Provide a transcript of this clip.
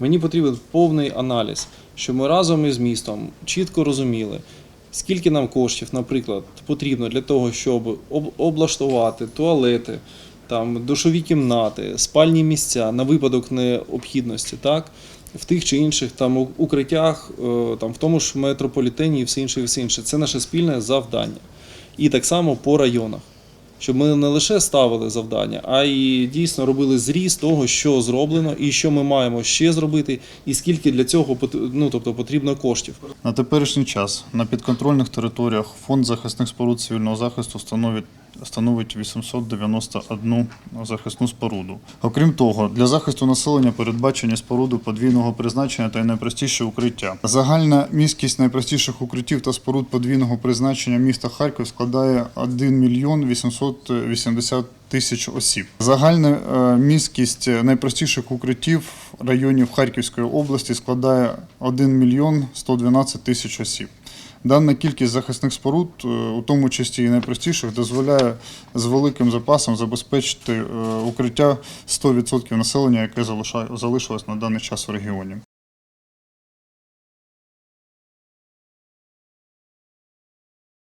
Мені потрібен повний аналіз, щоб ми разом із містом чітко розуміли, скільки нам коштів, наприклад, потрібно для того, щоб облаштувати туалети, там, душові кімнати, спальні місця на випадок необхідності, так? в тих чи інших там укриттях, е, там, в тому ж метрополітені і все інше, і все інше. Це наше спільне завдання. І так само по районах. Щоб ми не лише ставили завдання, а й дійсно робили зріз того, що зроблено, і що ми маємо ще зробити, і скільки для цього ну, тобто, потрібно коштів. На теперішній час на підконтрольних територіях фонд захисних споруд цивільного захисту становить становить 891 захисну споруду. Окрім того, для захисту населення передбачені споруди подвійного призначення та й найпростіше укриття. Загальна міськість найпростіших укриттів та споруд подвійного призначення міста Харків складає 1 мільйон 880 тисяч осіб. Загальна е, міськість найпростіших укриттів районів Харківської області складає 1 мільйон 112 тисяч осіб. Дана кількість захисних споруд, е, у тому числі і найпростіших, дозволяє з великим запасом забезпечити е, укриття 100% населення, яке залишилось на даний час в регіоні.